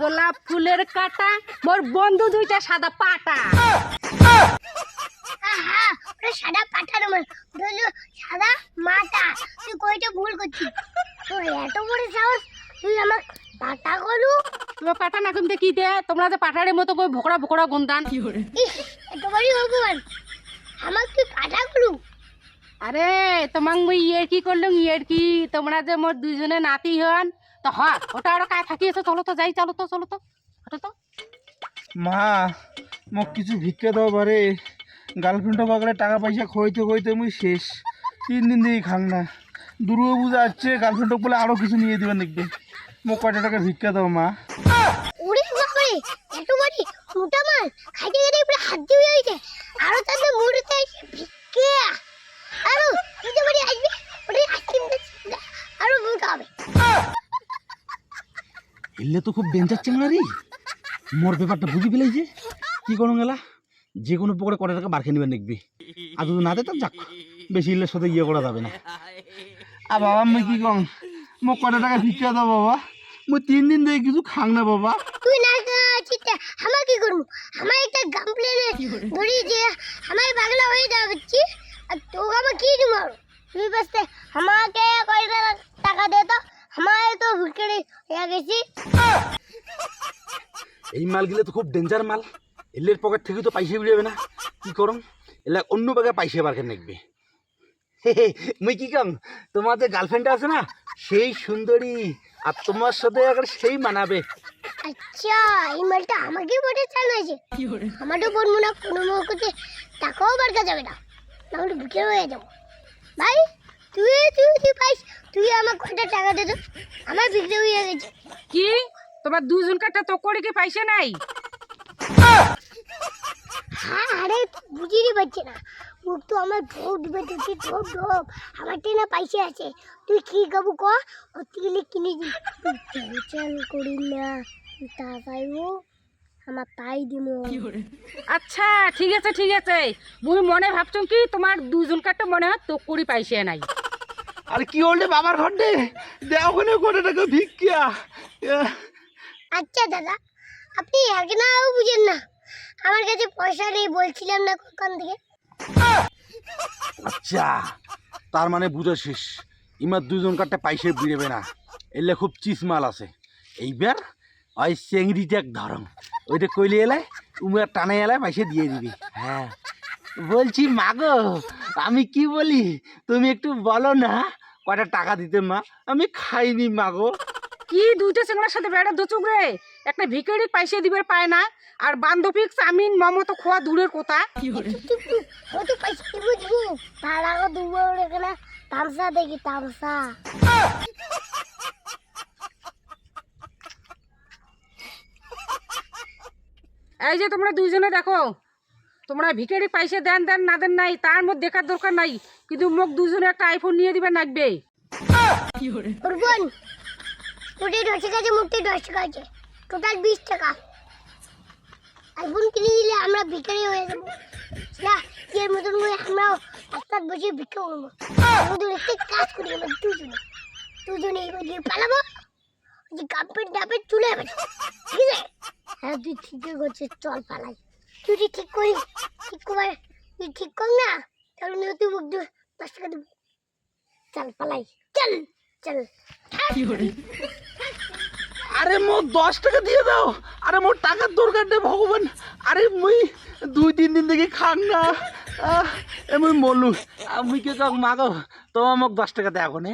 গোলাপ ফুলের কাটা মোর বন্ধু দুইটা সাদা পাটা। আহা ওটা সাদা আমার ধরলো সাদা মাটা। তুই কইটা ভুল করছিস? তোর এত বড় সাহস তুই আমার পাটা করু তোমার পাটা না কমতে কি দে? তোমরা যে পাটারের মতো কই ভোকড়া ভোকড়া গন্দান ইস এত বড় ভগবান আমার তুই পাটা করু আরে তোমাক মুই ইয়ের কি করলাম ইয়ের কি? তোমরা যে মোর দুইজনে নাতি হন তো হ ওটা আরও কায় থাকি আছে চলো তো যাই চলো তো চলো তো ওটা তো। মা মোক কিছু ভিক্ষা দাও বারে গার্লফ্রেন্ডও বাগলে টাকা পয়সা খইতে খইতে মুই শেষ। তিন দিন দিয়ে খাং না। দুর্গা পূজা আসছে গার্লফ্রেন্ডক বলে আরও কিছু নিয়ে দেবেন দেখবে মোক কয়টা টাকা ভিক্ষা দাও মা। ওরে বাবারে এত বড় মোটা মাল। খাইতে খাইতে পুরো হাত দিয়ে হয়েছে এলে তো খুব ডেঞ্জার চেংলা রে। মোর ব্যাপারটা বুঝি পেলাই যে। কি করুন গেলা যে কোনো পকড়ে কটা টাকা বার খেয়ে নেবেন দেখবি। আর যদি না দে তো যাক, বেশি ইলের সাথে ইয়ে করা যাবে না। আর বাবা মুই কি কম মোক কটা টাকা ভিক্ষা দাও বাবা। মুই তিন দিন ধরে কিছু খাং না বাবা। তুই না চিন্তা আমার কি করব? আমার একটা গাম প্লেনে ধরি যে আমার পাগলা হয়ে যাচ্ছি আর তোকে আমার কি দিব? তুই বাসতে আমাকে কয়টা টাকা দে তো। আমার তো ভিক্ষে গেছি এই মালগুলো তো খুব ডেঞ্জার মাল। এলের পকেট থেকে তো পয়সা বেরোবে না। কি করম? এলা অন্য বাগে পয়সা বার করে নেকবে মুই কি কম? তোমার যে গার্লফ্রেন্ড আছে না সেই সুন্দরী। আর তোমার সাথে আবার সেই মানাবে। আচ্ছা এই মালটা আমাকে বটে চালাইছে আমার তো বলব না কোনো মুখতে টাকাও বাড়কা যাবে না। নাহলে ভিক্ষে হয়ে যাব। ভাই তুই তুই তুই পাইস। তুই আমার কয়টা টাকা দে তো? আমার ভিক্ষে হয়ে গেছে। কি? তোমার দুজন কাটা তো করে কি পয়সা নাই? হ্যাঁ আরে বুঝিয়ে পারছি না। মুখ তো আমার ঢোক ডুবে দিচ্ছি ঢোক ঢোক আমার টেনা পয়সা আছে। তুই কি খাব ক? করতে গেলে কিনে দিই করি না। তা পাইবো আমার পাই দিব। আচ্ছা ঠিক আছে ঠিক আছে। মুই মনে ভাবছ কি? তোমার দুজন কাটা মনে হয় তো করি পয়সা নাই। আর কি হলে বাবার ঘন্টে দেও ওখানে কোটা টাকা ভিক্ষা। আচ্ছা দাদা আপনি এক একনাও বুঝেন না। আমার কাছে পয়সা নেই বলছিলাম না কখন থেকে। আচ্ছা তার মানে বুঝা শেষ ইমার দুজন কাটতে পয়সা বিড়েবে না। এলে খুব চিস মাল আছে। এইবার ওই চেংড়িটা এক ধরম ওইটা কইলে এলে উমার টানে এলে পয়সা দিয়ে দিবি। হ্যাঁ। বলছি মাগো আমি কি বলি? তুমি একটু বলো না। কয়টা টাকা দিতে মা? আমি খাইনি মাগো কি দুইটা চেংড়ার সাথে বেড়া দুচুক রে? একটা ভিখারি পয়সা দিবে পায় না আর বান্ধবী চামিন মমো তো খোয়া দূরের কথা। চুপ চুপ ও তো পয়সা দিব দিব। তার আগে দুবার এখানে তামসা দেখি তামসা। এই যে তোমরা দুইজনে দেখো তোমরা ভিখারি পয়সা দেন দেন না দেন নাই, তার মধ্যে দেখার দরকার নাই। কিন্তু মোক দুজনে একটা আইফোন নিয়ে দিবে লাগবে। ওর দশ টাকা আছে মোটে দশ টাকা আছে টোটাল বিশ টাকা। আইফোন কিনে দিলে আমরা ভিখারি হয়ে যাব। না এর মতন করে আমরাও রাস্তার বসে ভিক্ষা করব। আমাদের একটা কাজ করি আমরা দুজনে। দুজনে এবার দিয়ে পালাবো। যে কাপের ডাপের চলে যাবে ঠিক আছে? হ্যাঁ তুই ঠিকই করছিস, চল পালাই। তুই ঠিক করিস ঠিক কর তুই ঠিক কর না? তাহলে নিয়ে তুই দিয়ে দশ টাকা দেবো চল পালাই। চল চল। আরে মোর দশ টাকা দিয়ে দাও। আরে মোর টাকার দরকার নেই ভগবান। আরে মুই দুই তিন দিন থেকে খান না। আহ, এ মুই মরলু। আমি কে কাক মাগো? তোমার মোক দশ টাকা দেয় এখন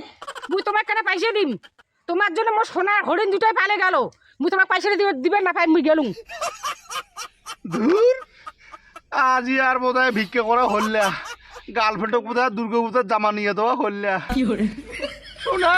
মুই তোমার কেন পয়সা দিম? তোমার জন্য মোর সোনার হরিণ দুটাই পালে গেল। মুই তোমার পয়সা দিবে দিবেন না পাই মুই গেলুম। ধুর! আজি আর বোধ হয় ভিক্ষে করা হল্লা গার্লফ্রেন্ডক বোধ হয় দুর্গা জামা নিয়ে দেওয়া হল্লা শোনা